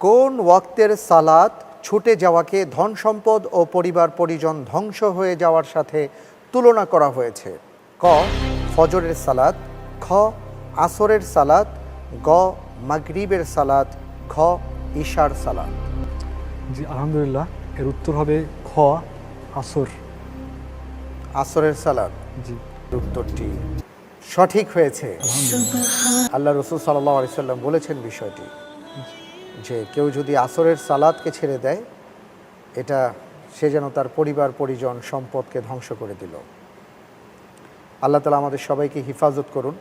কোন ওয়াক্তের সালাত ছুটে যাওয়াকে ধন সম্পদ ও পরিবার পরিজন ধ্বংস হয়ে যাওয়ার সাথে তুলনা করা হয়েছে? ক ফজরের সালাত খ আসরের সালাত গ মাগরিবের সালাত খ ঈশার সালাত। জি আলহামদুলিল্লাহ এর উত্তর হবে খ আসর। আসরের সালাত। জি। উত্তরটি সঠিক হয়েছে। আল্লাহ রসুল সাল্লাহ আলিয়াল্লাম বলেছেন বিষয়টি। যে কেউ যদি আসরের সালাদকে ছেড়ে দেয়, এটা সে যেন তার পরিবার, পরিজন, সম্পদকে ধ্বংস করে দিল। আল্লাহ তালা আমাদের সবাইকে হিফাজত করুন।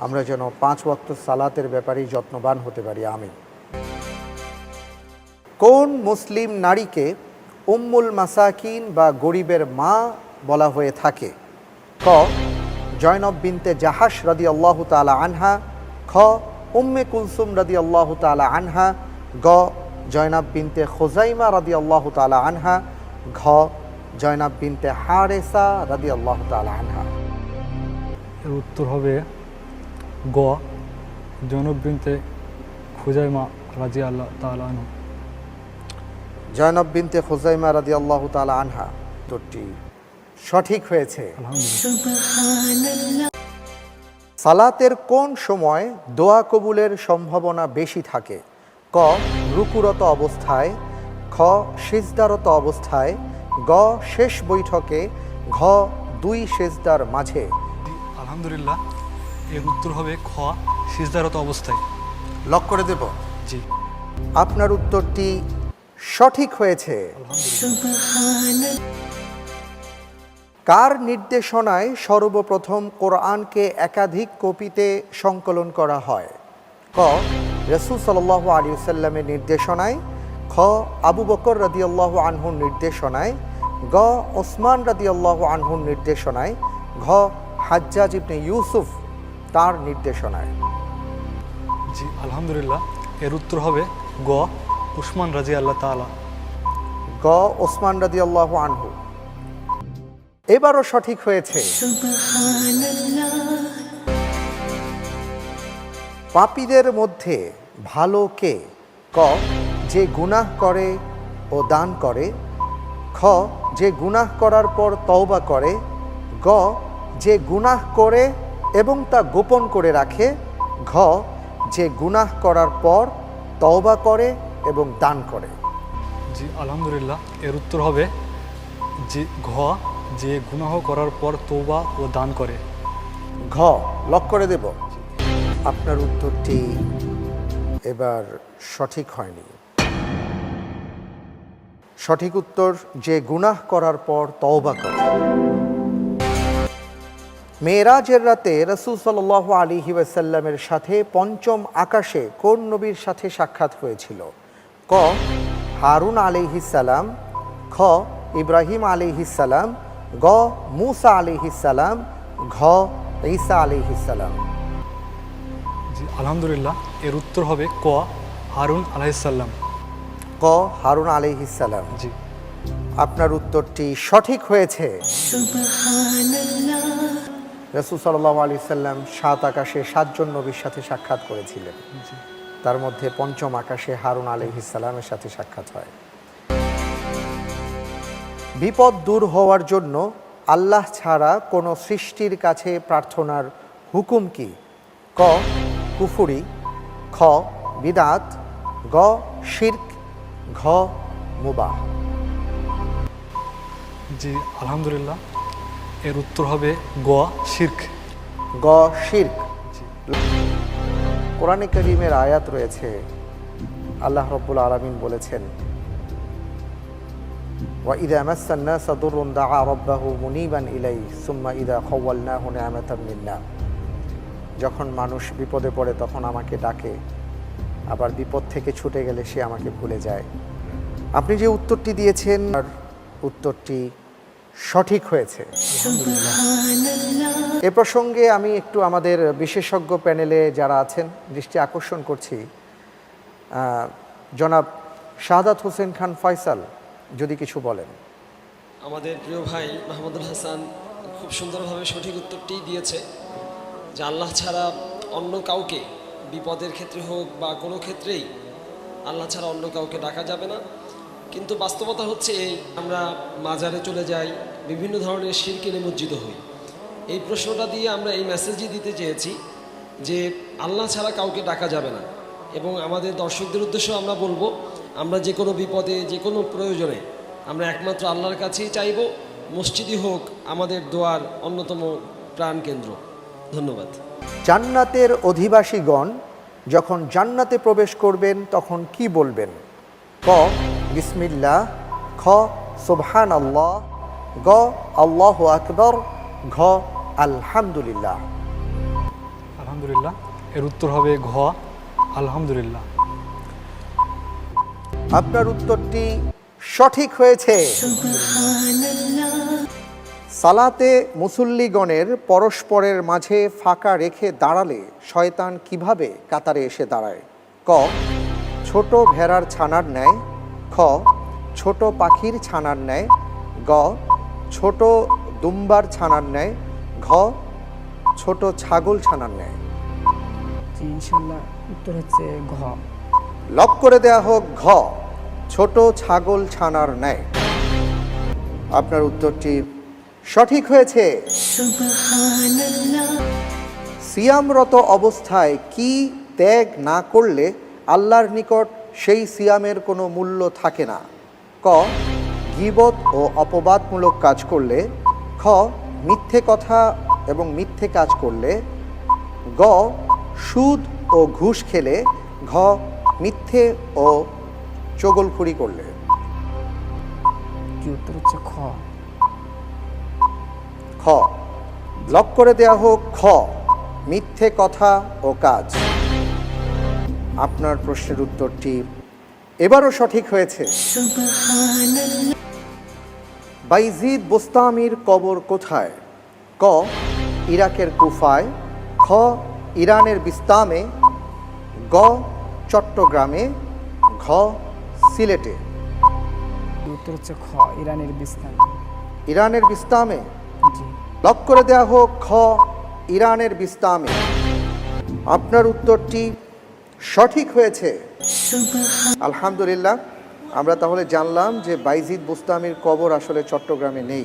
আমরা যেন পাঁচ ওয়াক্ত সালাতের ব্যাপারেই যত্নবান হতে পারি। আমি কোন মুসলিম নারীকে উম্মুল মাসাকিন বা গরিবের মা বলা হয়ে থাকে? ক, জয়নব বিনতে জাহাস রদি আল্লাহ তালা আনহা। খ, উম্মে কুলসুম রদি আল্লাহ তালা আনহা। গ জয়নাব বিনতে খোজাইমা রদি আল্লাহ তালা আনহা ঘ জয়নাব বিনতে হারেসা রদি আল্লাহ তালা আনহা। এর উত্তর হবে গ জনব বিনতে খুজাইমা রাজি আল্লাহ তালানহ জয়নব বিনতে খোজাইমা রদি আল্লাহ তালা আনহা। তোরটি সঠিক হয়েছে। সালাতের কোন সময় দোয়া কবুলের সম্ভাবনা বেশি থাকে? ক রুকুরত অবস্থায় খ সেজদারত অবস্থায় গ শেষ বৈঠকে ঘ দুই সেজদার মাঝে। আলহামদুলিল্লাহ এর উত্তর হবে খ সিজদারত অবস্থায়। লক করে দেব? জি। আপনার উত্তরটি সঠিক হয়েছে। কার নির্দেশনায় সর্বপ্রথম কোরআনকে একাধিক কপিতে সংকলন করা হয়? ক রসুল সাল্লাহ আলী সাল্লামের নির্দেশনায় খ আবু বকর রাদিয়াল্লাহু আনহুর নির্দেশনায় গ ওসমান রাদিয়াল্লাহু আনহুর নির্দেশনায় ঘ হাজ্জাজ ইবনে ইউসুফ তার নির্দেশনায়। জি আলহামদুলিল্লাহ। এর উত্তর হবে গ উসমান রাজি আল্লাহ তালা গ ওসমান রাদিয়াল্লাহু আনহু। এবারও সঠিক হয়েছে। পাপীদের মধ্যে ভালো কে? ক যে গুনাহ করে ও দান করে। খ যে গুনাহ করার পর তওবা করে। গ যে গুনাহ করে এবং তা গোপন করে রাখে। ঘ যে গুনাহ করার পর তওবা করে এবং দান করে। জি আলহামদুলিল্লাহ। এর উত্তর হবে যে ঘ যে গুনাহ করার পর তৌবা ও দান করে। ঘ লক করে দেব। আপনার উত্তরটি এবার সঠিক হয়নি। সঠিক উত্তর, যে গুনাহ করার পর তওবা করে। মেয়েরাজের রাতে রসুল সাল আলী ওয়াসাল্লামের সাথে পঞ্চম আকাশে কোন নবীর সাথে সাক্ষাৎ হয়েছিল? ক, হারুন আলিহিসাল্লাম খ, ইব্রাহিম আলিহিসাল্লাম গ, মুসা আলিহিসাল্লাম ঘ, ঈসা আলিহিসাল্লাম জি আলহামদুলিল্লাহ এর উত্তর হবে ক হারুন আলাইসাল্লাম ক হারুন আলিহিসাল্লাম জি। আপনার উত্তরটি সঠিক হয়েছে। রসুল সাল্লাহ আলি সাল্লাম সাত আকাশে সাতজন নবীর সাথে সাক্ষাৎ করেছিলেন। তার মধ্যে পঞ্চম আকাশে হারুন আলহিসাল্লামের সাথে সাক্ষাৎ হয়। বিপদ দূর হওয়ার জন্য আল্লাহ ছাড়া কোনো সৃষ্টির কাছে প্রার্থনার হুকুম কি? ক কুফুরি খ বিদাত গ শির্ক ঘ মুবাহ জি আলহামদুলিল্লাহ এর উত্তর হবে গ শির্ক গ শির্ক কোরআনে করিমের আয়াত রয়েছে আল্লাহ রব্বুল আলমিন বলেছেন وإذا مس الناس ضر دعا ربه منيبا إليه ثم إذا خولناه نعمة منا যখন মানুষ বিপদে পড়ে তখন আমাকে ডাকে। আবার বিপদ থেকে ছুটে গেলে সে আমাকে ভুলে যায়। আপনি যে উত্তরটি দিয়েছেন আর উত্তরটি সঠিক হয়েছে। এ প্রসঙ্গে আমি একটু আমাদের বিশেষজ্ঞ প্যানেলে যারা আছেন দৃষ্টি আকর্ষণ করছি। জনাব শাহাদাত হোসেন খান ফয়সাল যদি কিছু বলেন। আমাদের প্রিয় ভাই মাহমুদুল হাসান খুব সুন্দরভাবে সঠিক উত্তরটি দিয়েছে। যে আল্লাহ ছাড়া অন্য কাউকে, বিপদের ক্ষেত্রে হোক বা কোনো ক্ষেত্রেই, আল্লাহ ছাড়া অন্য কাউকে ডাকা যাবে না। কিন্তু বাস্তবতা হচ্ছে এই, আমরা মাজারে চলে যাই, বিভিন্ন ধরনের শিরকে নিমজ্জিত হই। এই প্রশ্নটা দিয়ে আমরা এই মেসেজই দিতে চেয়েছি যে, আল্লাহ ছাড়া কাউকে ডাকা যাবে না। এবং আমাদের দর্শকদের উদ্দেশ্যে আমরা বলব, আমরা যে কোনো বিপদে, যে কোনো প্রয়োজনে, আমরা একমাত্র আল্লাহর কাছেই চাইব, মসজিদই হোক আমাদের দোয়ার অন্যতম প্রাণকেন্দ্র। ধন্যবাদ। জান্নাতের অধিবাসীগণ যখন জান্নাতে প্রবেশ করবেন তখন কি বলবেন? ক বিসমিল্লাহ খ সুবহান আল্লাহ গ আল্লাহ আকবর ঘ আলহামদুলিল্লাহ। আলহামদুলিল্লাহ এর উত্তর হবে ঘ আলহামদুলিল্লাহ। আপনার উত্তরটি সঠিক হয়েছে। সালাতে মুসল্লিগণের পরস্পরের মাঝে ফাঁকা রেখে দাঁড়ালে শয়তান কীভাবে কাতারে এসে দাঁড়ায়? ক ছোট ভেড়ার ছানার ন্যায়। খ ছোট পাখির ছানার ন্যায়। গ ছোট দুম্বার ছানার ন্যায়। ঘ ছোট ছাগল ছানার ন্যায়। ইনশাল্লাহ উত্তর হচ্ছে ঘ। লক করে দেয়া হোক ঘ ছোট ছাগল ছানার ন্যায়। আপনার উত্তরটি সঠিক হয়েছে। সিয়ামরত অবস্থায় কি ত্যাগ না করলে আল্লাহর নিকট সেই সিয়ামের কোনো মূল্য থাকে না? ক গিবত ও অপবাদমূলক কাজ করলে। খ মিথ্যে কথা এবং মিথ্যে কাজ করলে। গ সুদ ও ঘুষ খেলে। ঘ মিথ্যে ও চগলখুরি করলে। কি উত্তর হচ্ছে খ? খ। লক করে দেয়া হোক খ। মিথ্যে কথা ও কাজ। আপনার প্রশ্নের উত্তরটি এবারও সঠিক হয়েছে। বাইজিদ বোস্তামির কবর কোথায়? ক ইরাকের কুফায়। খ ইরানের বিস্তামে। গ চট্টগ্রামে। ঘ সিলেটে। উত্তর হচ্ছে খ ইরানের বিস্তামে। ইরানের বিস্তামে। লক করে দেয়া হোক খ ইরানের বিস্তামে। আপনার উত্তরটি সঠিক হয়েছে। আলহামদুলিল্লাহ। আমরা তাহলে জানলাম যে বাইজিদ বুস্তামির কবর আসলে চট্টগ্রামে নেই।